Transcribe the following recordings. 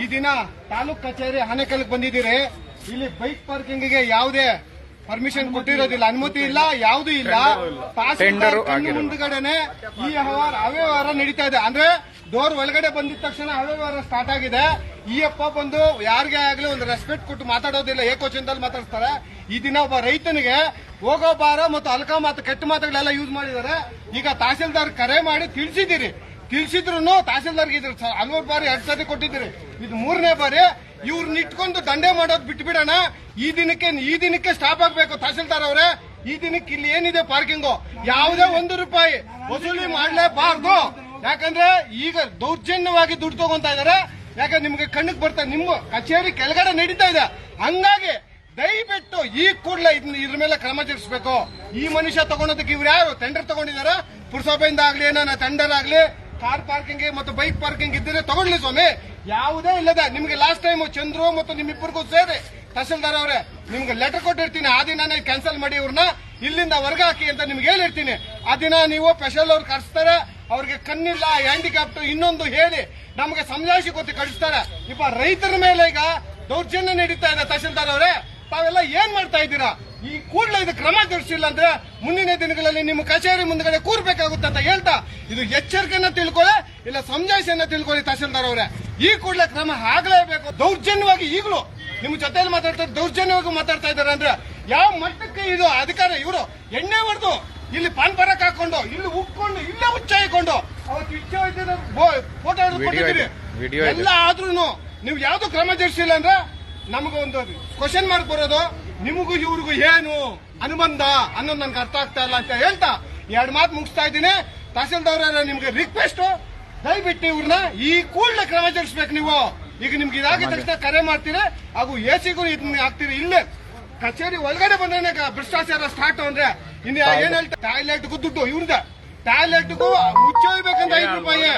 ಈ ದಿನ ತಾಲೂಕ್ ಕಚೇರಿ ಆನೆಕಲ್ಗೆ ಬಂದಿದ್ದೀರಿ. ಇಲ್ಲಿ ಬೈಕ್ ಪಾರ್ಕಿಂಗ್ಗೆ ಯಾವುದೇ ಪರ್ಮಿಷನ್ ಕೊಟ್ಟಿರೋದಿಲ್ಲ. ಅನುಮತಿ ಇಲ್ಲ ಯಾವುದು ಇಲ್ಲ. ಮುಂದ್ಗಡೆನೆ ಈ ವ್ಯವಹಾರ ಅವ್ಯವಹಾರ ನಡೀತಾ ಇದೆ. ಅಂದ್ರೆ ಡೋರ್ ಒಳಗಡೆ ಬಂದಿದ ತಕ್ಷಣ ಅವ್ಯವಹಾರ ಸ್ಟಾರ್ಟ್ ಆಗಿದೆ. ಈ ಅಪ್ಪ ಬಂದು ಯಾರಿಗೆ ಆಗ್ಲಿ ಒಂದು ರೆಸ್ಪೆಕ್ಟ್ ಕೊಟ್ಟು ಮಾತಾಡೋದಿಲ್ಲ. ಏಕೋಚನದಲ್ಲಿ ಮಾತಾಡ್ತಾರೆ ಈ ದಿನ ಒಬ್ಬ ರೈತನಿಗೆ ಹೋಗೋ ಬಾರ ಮತ್ತು ಅಲ್ಕ ಮಾತು ಕೆಟ್ಟ ಮಾತುಗಳೆಲ್ಲ ಯೂಸ್ ಮಾಡಿದ್ದಾರೆ. ಈಗ ತಹಸೀಲ್ದಾರ್ ಕರೆ ಮಾಡಿ ತಿಳಿಸಿದ್ದೀರಿ. ತಿಳಿಸಿದ್ರು ತಹಸೀಲ್ದಾರ್ಗೆ ಇದ್ರು. ಹಲವಾರು ಬಾರಿ ಎರಡ್ ಸತಿ ಕೊಟ್ಟಿದ್ದೀರಿ. ಇದು ಮೂರನೇ ಬಾರಿ ಇವ್ರನ್ನ ಇಟ್ಕೊಂಡು ದಂಡೆ ಮಾಡೋದು ಬಿಟ್ಬಿಡೋಣ. ಈ ದಿನಕ್ಕೆ ಈ ದಿನಕ್ಕೆ ಸ್ಟಾಪ್ ಆಗ್ಬೇಕು ತಹಸೀಲ್ದಾರ್ ಅವರೇ. ಈ ದಿನಕ್ಕೆ ಇಲ್ಲಿ ಏನಿದೆ ಪಾರ್ಕಿಂಗು ಯಾವುದೇ ಒಂದು ರೂಪಾಯಿ ವಸೂಲಿ ಮಾಡಲೇಬಾರ್ದು. ಯಾಕಂದ್ರೆ ಈಗ ದೌರ್ಜನ್ಯವಾಗಿ ದುಡ್ಡು ತಗೊಂತ ಇದಾರೆ. ಯಾಕಂದ್ರೆ ನಿಮ್ಗೆ ಕಣ್ಣಿಗೆ ಬರ್ತಾ, ನಿಮ್ಮ ಕಚೇರಿ ಕೆಳಗಡೆ ನಡೀತಾ ಇದೆ. ಹಂಗಾಗಿ ದಯವಿಟ್ಟು ಈ ಕೂಡಲೇ ಇದ್ರ ಮೇಲೆ ಕ್ರಮ ಜರುಗಿಸಬೇಕು. ಈ ಮನುಷ್ಯ ತಗೊಂಡದಕ್ಕೆ ಇವ್ರು ಯಾರು? ಟೆಂಡರ್ ತಗೊಂಡಿದಾರ? ಪುರಸಭೆಯಿಂದ ಆಗ್ಲಿ ಏನಾರ ಟೆಂಡರ್ ಆಗ್ಲಿ ಕಾರ್ ಪಾರ್ಕಿಂಗ್, ಮತ್ತು ಬೈಕ್ ಪಾರ್ಕಿಂಗ್ ಇದ್ದರೆ ತಗೊಳ್ಳಿ ಸ್ವಾಮಿ. ಯಾವುದೇ ಇಲ್ಲದೆ ನಿಮ್ಗೆ ಲಾಸ್ಟ್ ಟೈಮ್ ಚಂದ್ರು ಮತ್ತು ನಿಮ್ಮಿಬ್ಬರಿಗೂ ಸೇರಿ ತಹಸೀಲ್ದಾರ್ ಅವರೇ, ನಿಮ್ಗೆ ಲೆಟರ್ ಕೊಟ್ಟಿರ್ತೀನಿ. ಆ ದಿನನೇ ಕ್ಯಾನ್ಸಲ್ ಮಾಡಿ ಇವ್ರನ್ನ. ಇಲ್ಲಿಂದ ವರ್ಗ ಹಾಕಿ ಅಂತ ನಿಮ್ಗೆ ಹೇಳಿರ್ತೀನಿ. ಆ ದಿನ ನೀವು ಸ್ಪೆಷಲ್ ಅವ್ರು ಕರೆಸ್ತಾರೆ. ಅವ್ರಿಗೆ ಕಣ್ಣಿಲ್ಲ ಹ್ಯಾಂಡಿಕ್ಯಾಪ್ಟ್ ಇನ್ನೊಂದು ಹೇಳಿ ನಮಗೆ ಸಂಜಾಯಿಸಿ ಕೊಟ್ಟು ಕಳಿಸ್ತಾರೆ. ಇಪ್ಪ, ರೈತರ ಮೇಲೆ ಈಗ ದೌರ್ಜನ್ಯ ನಡೀತಾ ಇದೆ ತಹಸೀಲ್ದಾರ್ ಅವರೇ. ತಾವೆಲ್ಲ ಏನ್ ಮಾಡ್ತಾ ಇದ್ದೀರಾ? ಈ ಕೂಡಲೇ ಇದು ಕ್ರಮ ಜರುಗಿಸಿಲ್ಲ ಅಂದ್ರೆ ಮುಂದಿನ ದಿನಗಳಲ್ಲಿ ನಿಮ್ಮ ಕಚೇರಿ ಮುಂದ್ಗಡೆ ಕೂರ್ಬೇಕಾಗುತ್ತೆ ಅಂತ ಹೇಳ್ತಾ ಇದು ಎಚ್ಚರಿಕೆಯನ್ನ ತಿಳ್ಕೊಳ್ಳಿ ಇಲ್ಲ ಸಮಜಾಯಿಸಿಯನ್ನ ತಿಳ್ಕೊಳ್ಳಿ ತಹಸೀಲ್ದಾರ್ ಅವರೇ. ಈ ಕೂಡಲೇ ಕ್ರಮ ಆಗಲೇಬೇಕು. ದೌರ್ಜನ್ಯವಾಗಿ ಈಗಲೂ ನಿಮ್ಮ ಜೊತೆಯಲ್ಲಿ ಮಾತಾಡ್ತಾರೆ ದೌರ್ಜನ್ಯವಾಗಿ ಮಾತಾಡ್ತಾ ಇದ್ದಾರೆ ಅಂದ್ರೆ ಯಾವ ಮಟ್ಟಕ್ಕೆ ಇದು ಅಧಿಕಾರ ಇವರು? ಎಣ್ಣೆ ಹೊಡೆದು ಇಲ್ಲಿ ಪಾನ್ ಪರಕ್ ಹಾಕೊಂಡು ಇಲ್ಲಿ ಉಕ್ಕೊಂಡು ಇಲ್ಲೇ ಉಚ್ಚಾಯಿಕೊಂಡು ಅವತ್ತು ಫೋಟೋ. ಎಲ್ಲ ಆದ್ರೂ ನೀವು ಯಾವ್ದು ಕ್ರಮ ಜರುಗಿಸಿಲ್ಲ ಅಂದ್ರೆ ನಮಗೊಂದು ಕ್ವಶನ್ ಮಾರ್ಕ್ ಬರೋದು. ನಿಮಗೂ ಇವ್ರಿಗೂ ಏನು ಅನುಬಂಧ ಅನ್ನೋದು ನನ್ಗೆ ಅರ್ಥ ಆಗ್ತಾ ಇಲ್ಲ ಅಂತ ಹೇಳ್ತಾ ಎರಡು ಮಾತು ಮುಗಿಸ್ತಾ ಇದ್ದೀನಿ. ತಹಸೀಲ್ದಾರ್ ನಿಮ್ಗೆ ರಿಕ್ವೆಸ್ಟ್ ದಯವಿಟ್ಟು ಇವ್ರನ್ನ ಈ ಕೂಡಲೇ ಕ್ರಮ ಜರುಗಿಸ್ಬೇಕು ನೀವು. ಈಗ ನಿಮ್ಗೆ ಇದಾಗಿದ ತಕ್ಷಣ ಕರೆ ಮಾಡ್ತೀರಿ. ಹಾಗೂ ಎ ಸಿಗೂ ಇದನ್ನ ಹಾಕ್ತೀರಿ ಇಲ್ಲೇ. ಕಚೇರಿ ಒಳಗಡೆ ಬಂದ್ರೆ ಭ್ರಷ್ಟಾಚಾರ ಸ್ಟಾರ್ಟ್ ಅಂದ್ರೆ. ಇನ್ನು ಏನ್ ಹೇಳ್ತಾರೆ? ಟಾಯ್ಲೆಟ್ಗೂ ದುಡ್ಡು ಇವ್ರದ. ಟಾಯ್ಲೆಟ್ಗೂ ಮುಚ್ಚೋಯ್ಬೇಕಂದ್ರೆ ಐದು ರೂಪಾಯಿ.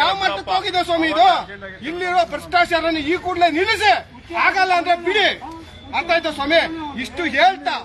ಯಾವ ಮಟ್ಟಕ್ಕೆ ಹೋಗಿದೆ ಸ್ವಾಮಿ ಇದು? ಇಲ್ಲಿರೋ ಭ್ರಷ್ಟಾಚಾರನ ಈ ಕೂಡಲೇ ನಿಲ್ಲಿಸಿ. ಆಗಲ್ಲ ಅಂದ್ರೆ ಬಿಡಿ. ಅರ್ಥ ಆಯ್ತಾ ಸ್ವಾಮಿ ಇಷ್ಟು ಹೇಳ್ತಾ